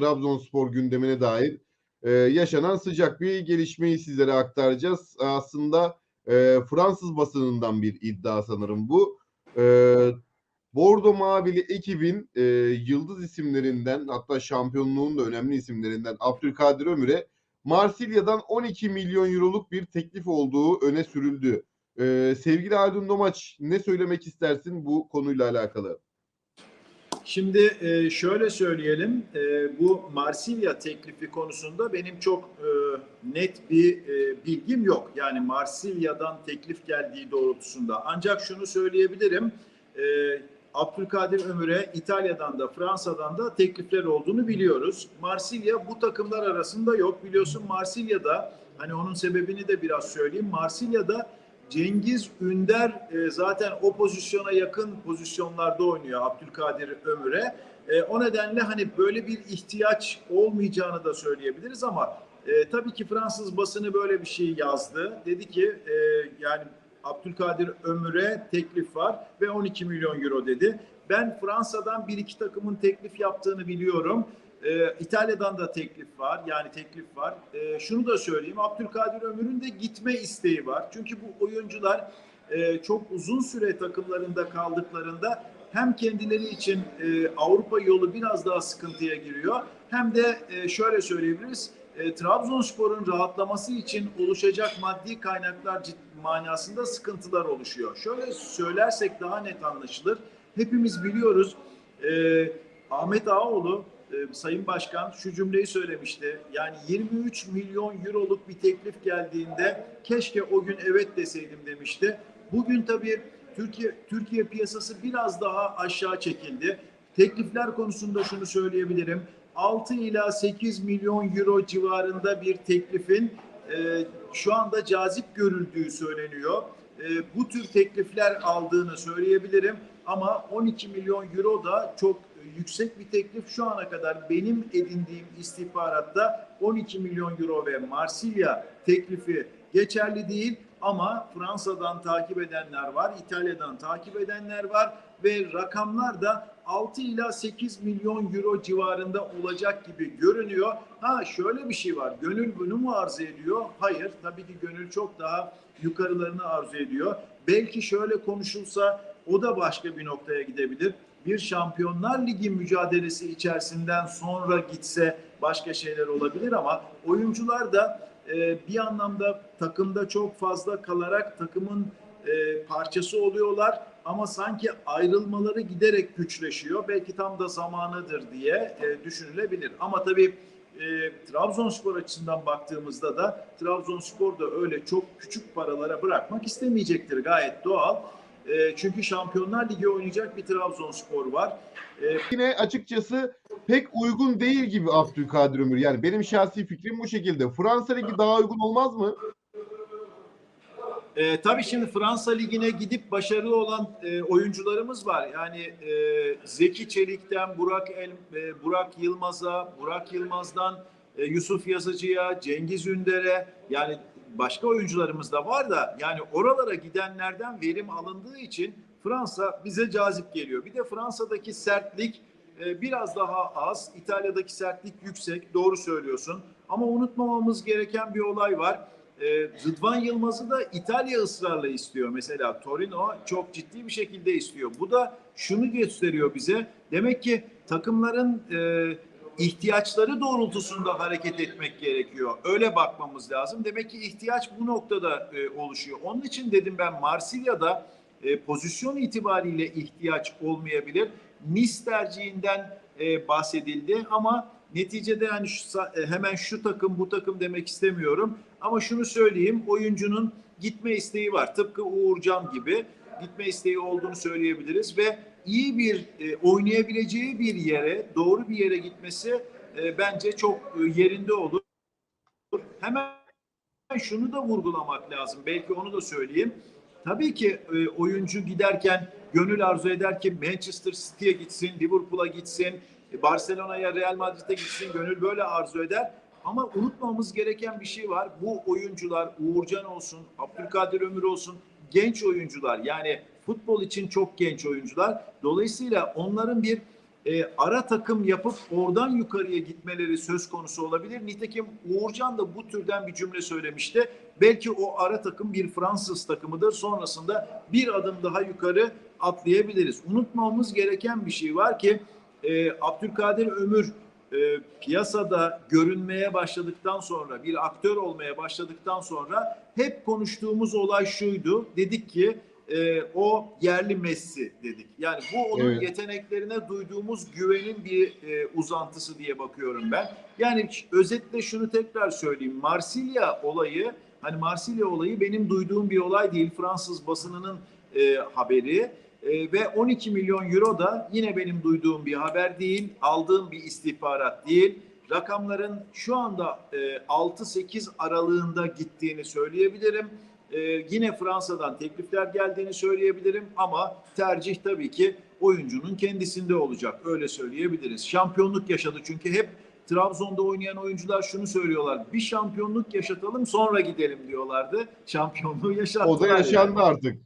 Trabzonspor gündemine dair e, yaşanan sıcak bir gelişmeyi sizlere aktaracağız. Aslında e, Fransız basınından bir iddia sanırım bu. E, Bordo Mavili ekibin e, yıldız isimlerinden hatta şampiyonluğun da önemli isimlerinden Abdülkadir Ömür'e Marsilya'dan 12 milyon euroluk bir teklif olduğu öne sürüldü. E, sevgili Haldun Domaç ne söylemek istersin bu konuyla alakalı? Şimdi e, şöyle söyleyelim, e, bu Marsilya teklifi konusunda benim çok e, net bir bilgim yok. Yani Marsilya'dan teklif geldiği doğrultusunda. Ancak şunu söyleyebilirim, Abdülkadir Ömür'e İtalya'dan da Fransa'dan da teklifler olduğunu biliyoruz. Marsilya bu takımlar arasında yok. Biliyorsun Marsilya'da, hani onun sebebini de biraz söyleyeyim. Marsilya'da Cengiz Ünder e, zaten o pozisyona yakın pozisyonlarda oynuyor Abdülkadir Ömür'e. E, o nedenle hani böyle bir ihtiyaç olmayacağını da söyleyebiliriz ama e, tabii ki Fransız basını böyle bir şey yazdı. Dedi ki e, yani Abdülkadir Ömür'e teklif var ve 12 milyon euro dedi. Ben Fransa'dan bir iki takımın teklif yaptığını biliyorum. Ee, İtalya'dan da teklif var. Yani teklif var. Ee, şunu da söyleyeyim. Abdülkadir Ömür'ün de gitme isteği var. Çünkü bu oyuncular e, çok uzun süre takımlarında kaldıklarında hem kendileri için e, Avrupa yolu biraz daha sıkıntıya giriyor. Hem de e, şöyle söyleyebiliriz. E, Trabzonspor'un rahatlaması için oluşacak maddi kaynaklar manasında sıkıntılar oluşuyor. Şöyle söylersek daha net anlaşılır. Hepimiz biliyoruz. E, Ahmet Ağaoğlu e, Sayın Başkan şu cümleyi söylemişti. Yani 23 milyon euroluk bir teklif geldiğinde keşke o gün evet deseydim demişti. Bugün tabii Türkiye Türkiye piyasası biraz daha aşağı çekildi. Teklifler konusunda şunu söyleyebilirim. 6 ila 8 milyon euro civarında bir teklifin e, şu anda cazip görüldüğü söyleniyor. E, bu tür teklifler aldığını söyleyebilirim. Ama 12 milyon euro da çok yüksek bir teklif. Şu ana kadar benim edindiğim istihbaratta 12 milyon euro ve Marsilya teklifi geçerli değil. Ama Fransa'dan takip edenler var, İtalya'dan takip edenler var ve rakamlar da 6 ila 8 milyon euro civarında olacak gibi görünüyor. Ha şöyle bir şey var. Gönül bunu mu arzu ediyor? Hayır. Tabii ki gönül çok daha yukarılarını arzu ediyor. Belki şöyle konuşulsa o da başka bir noktaya gidebilir bir Şampiyonlar Ligi mücadelesi içerisinden sonra gitse başka şeyler olabilir ama oyuncular da e, bir anlamda takımda çok fazla kalarak takımın e, parçası oluyorlar ama sanki ayrılmaları giderek güçleşiyor. Belki tam da zamanıdır diye e, düşünülebilir. Ama tabii e, Trabzonspor açısından baktığımızda da Trabzonspor da öyle çok küçük paralara bırakmak istemeyecektir. Gayet doğal. E, çünkü Şampiyonlar Ligi oynayacak bir Trabzonspor var. E, Yine açıkçası pek uygun değil gibi Abdülkadir Ömür. Yani benim şahsi fikrim bu şekilde. Fransa Ligi daha uygun olmaz mı? E, tabii şimdi Fransa Ligi'ne gidip başarılı olan e, oyuncularımız var. Yani e, Zeki Çelik'ten Burak El, e, Burak Yılmaz'a, Burak Yılmaz'dan e, Yusuf Yazıcı'ya, Cengiz Ünder'e yani başka oyuncularımız da var da yani oralara gidenlerden verim alındığı için Fransa bize cazip geliyor. Bir de Fransa'daki sertlik e, biraz daha az. İtalya'daki sertlik yüksek. Doğru söylüyorsun. Ama unutmamamız gereken bir olay var. E, Rıdvan Yılmaz'ı da İtalya ısrarla istiyor. Mesela Torino çok ciddi bir şekilde istiyor. Bu da şunu gösteriyor bize. Demek ki takımların e, ihtiyaçları doğrultusunda hareket etmek gerekiyor. Öyle bakmamız lazım. Demek ki ihtiyaç bu noktada e, oluşuyor. Onun için dedim ben Marsilya'da e, pozisyon itibariyle ihtiyaç olmayabilir. Nice tercihinden e, bahsedildi ama neticede yani şu, e, hemen şu takım bu takım demek istemiyorum. Ama şunu söyleyeyim oyuncunun gitme isteği var. Tıpkı Uğurcan gibi gitme isteği olduğunu söyleyebiliriz ve iyi bir e, oynayabileceği bir yere, doğru bir yere gitmesi e, bence çok e, yerinde olur. Hemen şunu da vurgulamak lazım. Belki onu da söyleyeyim. Tabii ki e, oyuncu giderken gönül arzu eder ki Manchester City'ye gitsin, Liverpool'a gitsin, e, Barcelona'ya, Real Madrid'e gitsin. Gönül böyle arzu eder. Ama unutmamamız gereken bir şey var. Bu oyuncular Uğurcan olsun, Abdülkadir Ömür olsun genç oyuncular. Yani futbol için çok genç oyuncular. Dolayısıyla onların bir e, ara takım yapıp oradan yukarıya gitmeleri söz konusu olabilir. Nitekim Uğurcan da bu türden bir cümle söylemişti. Belki o ara takım bir Fransız takımıdır. Sonrasında bir adım daha yukarı atlayabiliriz. Unutmamamız gereken bir şey var ki e, Abdülkadir Ömür e, piyasada görünmeye başladıktan sonra bir aktör olmaya başladıktan sonra hep konuştuğumuz olay şuydu. Dedik ki e, o yerli Messi dedik. Yani bu onun Evet. yeteneklerine duyduğumuz güvenin bir e, uzantısı diye bakıyorum ben. Yani özetle şunu tekrar söyleyeyim. Marsilya olayı hani Marsilya olayı benim duyduğum bir olay değil. Fransız basınının e, haberi. E, ve 12 milyon euro da yine benim duyduğum bir haber değil, aldığım bir istihbarat değil. Rakamların şu anda e, 6-8 aralığında gittiğini söyleyebilirim. E, yine Fransa'dan teklifler geldiğini söyleyebilirim ama tercih tabii ki oyuncunun kendisinde olacak. Öyle söyleyebiliriz. Şampiyonluk yaşadı çünkü hep Trabzon'da oynayan oyuncular şunu söylüyorlar. Bir şampiyonluk yaşatalım sonra gidelim diyorlardı. Şampiyonluğu yaşattılar. O da yani. yaşandı artık.